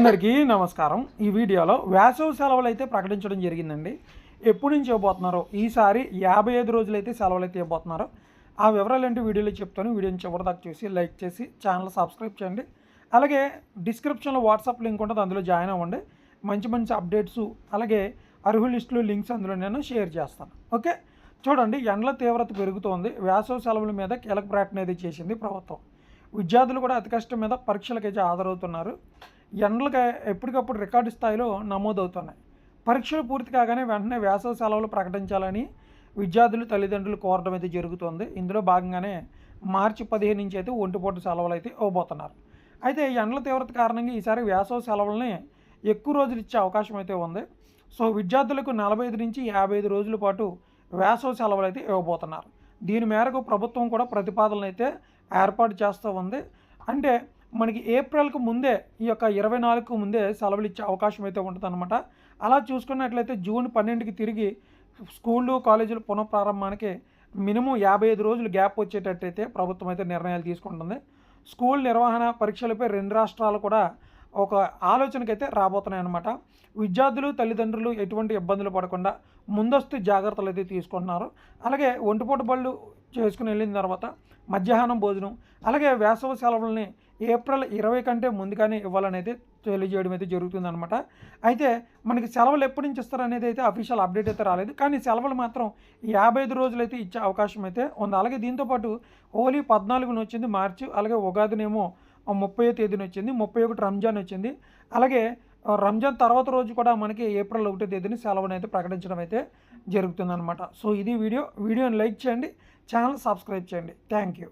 అందరికీ నమస్కారం. ఈ వీడియోలో వేసవి సెలవులు అయితే ప్రకటించడం జరిగిందండి. ఎప్పటి నుంచి ఇవ్వబోతున్నారో? ఈసారి యాభై ఐదు రోజులు అయితే సెలవులు అయితే ఇవ్వబోతున్నారో? ఆ వివరాలు ఏంటి వీడియోలో చెప్తాను. వీడియోని చివరిదాకా చూసి లైక్ చేసి ఛానల్ సబ్స్క్రైబ్ చేయండి. అలాగే డిస్క్రిప్షన్లో వాట్సాప్ లింక్ ఉంటుంది. అందులో జాయిన్ అవ్వండి. మంచి మంచి అప్డేట్స్ అలాగే అర్హు లిస్టులు లింక్స్ అందులో నేను షేర్ చేస్తాను. ఓకే? చూడండి ఎండల తీవ్రత పెరుగుతోంది. వేసవి సెలవుల మీద కీలక ప్రకటన అయితే చేసింది ప్రభుత్వం. విద్యార్థులు కూడా అతి కష్టం మీద పరీక్షలకైతే హాజరవుతున్నారు. ఎండలకి ఎప్పటికప్పుడు రికార్డు స్థాయిలో నమోదవుతున్నాయి. పరీక్షలు పూర్తి కాగానే వెంటనే వేసవి సెలవులు ప్రకటించాలని విద్యార్థులు తల్లిదండ్రులు కోరడం అయితే జరుగుతుంది. ఇందులో భాగంగానే మార్చి పదిహేను నుంచి అయితే ఒంటిపూట సెలవులు అయితే ఇవ్వబోతున్నారు. అయితే ఎండల తీవ్రత కారణంగా ఈసారి వేసవి సెలవులని ఎక్కువ రోజులు ఇచ్చే అవకాశం అయితే ఉంది. సో విద్యార్థులకు నలభై ఐదు నుంచి యాభై ఐదు రోజుల పాటు వేసవి సెలవులు అయితే ఇవ్వబోతున్నారు. దీని మేరకు ప్రభుత్వం కూడా ప్రతిపాదనలు అయితే ఏర్పాటు చేస్తూ ఉంది. అంటే మనకి ఏప్రిల్కు ముందే ఈ యొక్క ఇరవై నాలుగుకు ముందే సెలవులు ఇచ్చే అవకాశం అయితే ఉంటుందన్నమాట. అలా చూసుకున్నట్లయితే జూన్ పన్నెండుకి తిరిగి స్కూళ్ళు కాలేజీలు పునఃప్రారంభానికి మినిమం యాభై ఐదు రోజులు గ్యాప్ వచ్చేటట్టయితే ప్రభుత్వం అయితే నిర్ణయాలు తీసుకుంటుంది. స్కూల్ నిర్వహణ పరీక్షలపై రెండు రాష్ట్రాలు కూడా ఒక ఆలోచనకైతే రాబోతున్నాయి అనమాట విద్యార్థులు తల్లిదండ్రులు ఎటువంటి ఇబ్బందులు పడకుండా ముందస్తు జాగ్రత్తలు అయితే తీసుకుంటున్నారు. అలాగే ఒంటిపూట బళ్ళు చేసుకుని వెళ్ళిన తర్వాత మధ్యాహ్నం భోజనం అలాగే వేసవి సెలవులని ఏప్రిల్ ఇరవై కంటే ముందుగానే ఇవ్వాలని అయితే తెలియజేయడం అయితే జరుగుతుందనమాట అయితే మనకి సెలవులు ఎప్పటి నుంచి ఇస్తారనేది అయితే అఫీషియల్ అప్డేట్ అయితే రాలేదు. కానీ సెలవులు మాత్రం యాభై ఐదు రోజులు అయితే ఇచ్చే అవకాశం అయితే ఉంది. అలాగే దీంతోపాటు హోలీ పద్నాలుగున వచ్చింది మార్చి అలాగే ఉగాదినేమో ముప్పై తేదీన వచ్చింది ముప్పై ఒకటి రంజాన్ వచ్చింది. అలాగే రంజాన్ తర్వాత రోజు కూడా మనకి ఏప్రిల్ ఒకటో తేదీని సెలవుని అయితే ప్రకటించడం అయితే జరుగుతుందన్నమాట. సో ఇది వీడియో. వీడియోని లైక్ చేయండి ఛానల్ సబ్స్క్రైబ్ చేయండి. Thank you.